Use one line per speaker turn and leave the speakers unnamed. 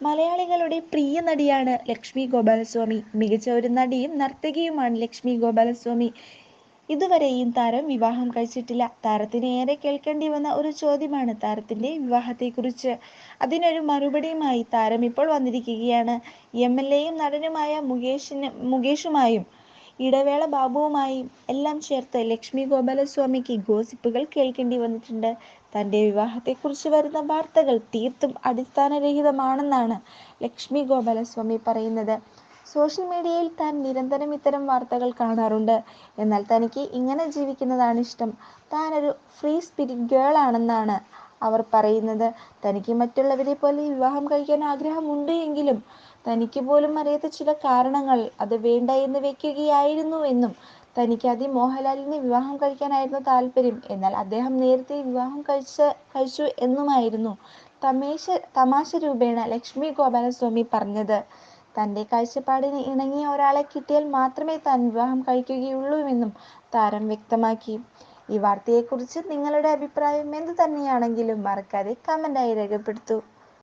മലയാളികളുടെ പ്രിയ നടിയാണ് ലക്ഷ്മി ഗോപാലസ്വാമി. മികച്ച ഒരു നടിയും നർത്തകിയുമാണ് ലക്ഷ്മി ഗോപാലസ്വാമി. ഇതുവരെയും താരം വിവാഹം കഴിച്ചിട്ടില്ല. താരത്തിന് ഏറെ കേൾക്കേണ്ടി വന്ന ഒരു ചോദ്യമാണ് താരത്തിന്റെ വിവാഹത്തെക്കുറിച്ച്. അതിനൊരു മറുപടിയുമായി താരം ഇപ്പോൾ വന്നിരിക്കുകയാണ്. എം എൽ എയും നടനുമായ മുകേഷിന് മുകേഷുമായും ഇടവേള ബാബുവുമായും എല്ലാം ചേർത്ത് ലക്ഷ്മി ഗോപാലസ്വാമിക്ക് ഗോസിപ്പുകൾ കേൾക്കേണ്ടി വന്നിട്ടുണ്ട്. തന്റെ വിവാഹത്തെക്കുറിച്ച് വരുന്ന വാർത്തകൾ തീർത്തും അടിസ്ഥാനരഹിതമാണെന്നാണ് ലക്ഷ്മി ഗോപാലസ്വാമി പറയുന്നത്. സോഷ്യൽ മീഡിയയിൽ താൻ നിരന്തരം ഇത്തരം വാർത്തകൾ കാണാറുണ്ട്. എന്നാൽ തനിക്ക് ഇങ്ങനെ ജീവിക്കുന്നതാണ് ഇഷ്ടം. താനൊരു ഫ്രീ സ്പിരിറ്റ് ഗേൾ ആണെന്നാണ് അവർ പറയുന്നത് തനിക്ക് മറ്റുള്ളവരെ പോലെ വിവാഹം കഴിക്കാൻ ആഗ്രഹമുണ്ട് എങ്കിലും തനിക്ക് പോലും അറിയാത്ത ചില കാരണങ്ങൾ അത് വേണ്ട എന്ന് വെക്കുകയായിരുന്നു എന്നും തനിക്ക് അതി മോഹൻലാലിനെ വിവാഹം കഴിക്കാനായിരുന്നു താല്പര്യം. എന്നാൽ അദ്ദേഹം നേരത്തെ വിവാഹം കഴിച്ച കഴിച്ചു എന്നുമായിരുന്നു തമേശ തമാശ രൂപേണ ലക്ഷ്മി ഗോപാലസ്വാമി പറഞ്ഞത്. തന്റെ കാഴ്ചപ്പാടിന് ഇണങ്ങിയ ഒരാളെ കിട്ടിയാൽ മാത്രമേ താൻ വിവാഹം കഴിക്കുകയുള്ളൂ എന്നും താരം വ്യക്തമാക്കി. ഈ വാർത്തയെക്കുറിച്ച് നിങ്ങളുടെ അഭിപ്രായം എന്തു തന്നെയാണെങ്കിലും മറക്കാതെ കമന്റായി രേഖപ്പെടുത്തൂ.